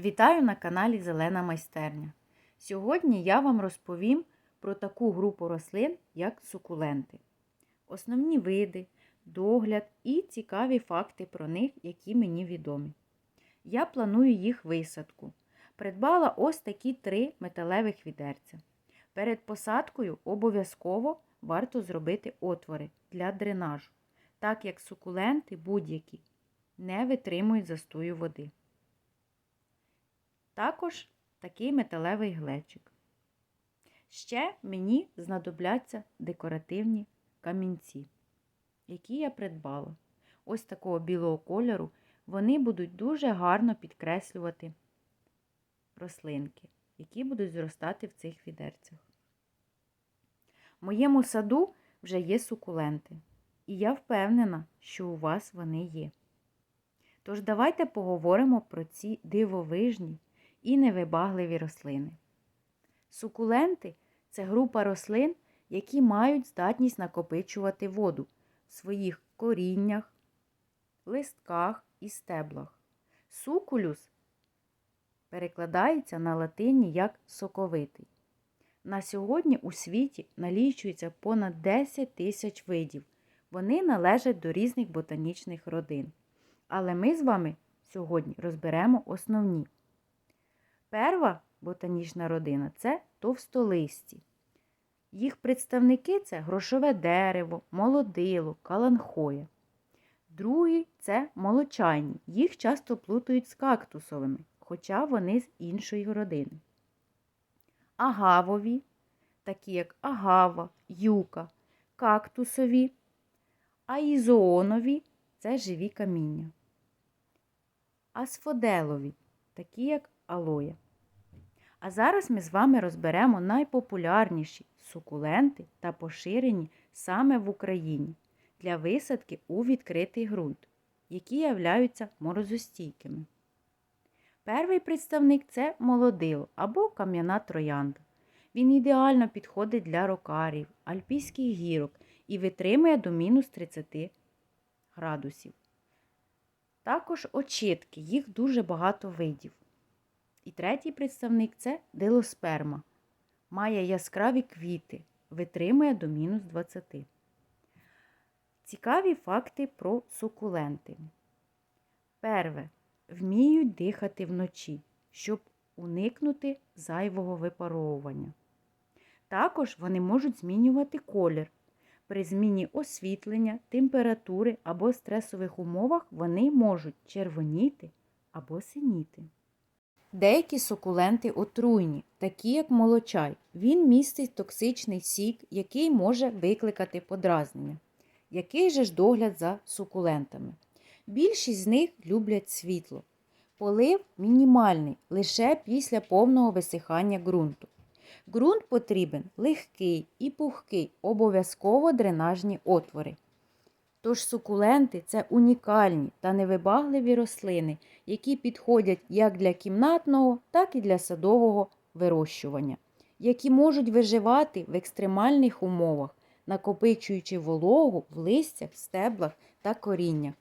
Вітаю на каналі Зелена майстерня. Сьогодні я вам розповім про таку групу рослин, як сукуленти. Основні види, догляд і цікаві факти про них, які мені відомі. Я планую їх висадку. Придбала ось такі три металевих відерця. Перед посадкою обов'язково варто зробити отвори для дренажу, так як сукуленти будь-які не витримують застою води. Також такий металевий глечик. Ще мені знадобляться декоративні камінці, які я придбала. Ось такого білого кольору вони будуть дуже гарно підкреслювати рослинки, які будуть зростати в цих відерцях. В моєму саду вже є сукуленти, і я впевнена, що у вас вони є. Тож давайте поговоримо про ці дивовижні і невибагливі рослини. Сукуленти це група рослин, які мають здатність накопичувати воду в своїх коріннях, листках і стеблах. Сукулюс перекладається на латині як соковитий. На сьогодні у світі налічується понад 10 тисяч видів. Вони належать до різних ботанічних родин. Але ми з вами сьогодні розберемо основні. Перва ботанічна родина це товстолисті. Їх представники це грошове дерево, молодило, каланхоя. Другий це молочайні. Їх часто плутають з кактусовими, хоча вони з іншої родини. Агавові, такі як агава, юка, кактусові, аїзоонові це живі каміння. Асфоделові, такі як алоя. А зараз ми з вами розберемо найпопулярніші сукуленти та поширені саме в Україні для висадки у відкритий ґрунт, які являються морозостійкими. Перший представник це молодило або кам'яна троянда. Він ідеально підходить для рокарів, альпійських гірок і витримує до мінус 30 градусів. Також очітки, їх дуже багато видів. І третій представник це дилосперма. Має яскраві квіти, витримує до мінус 20. Цікаві факти про сукуленти. Перве. Вміють дихати вночі, щоб уникнути зайвого випаровування. Також вони можуть змінювати колір. При зміні освітлення, температури або стресових умовах вони можуть червоніти або синіти. Деякі сукуленти отруйні, такі як молочай. Він містить токсичний сік, який може викликати подразнення. Який же ж догляд за сукулентами? Більшість з них люблять світло. Полив мінімальний лише після повного висихання ґрунту. Ґрунт потрібен легкий і пухкий, обов'язково дренажні отвори. Тож сукуленти це унікальні та невибагливі рослини, які підходять як для кімнатного, так і для садового вирощування, які можуть виживати в екстремальних умовах, накопичуючи вологу в листях, стеблах та коріннях.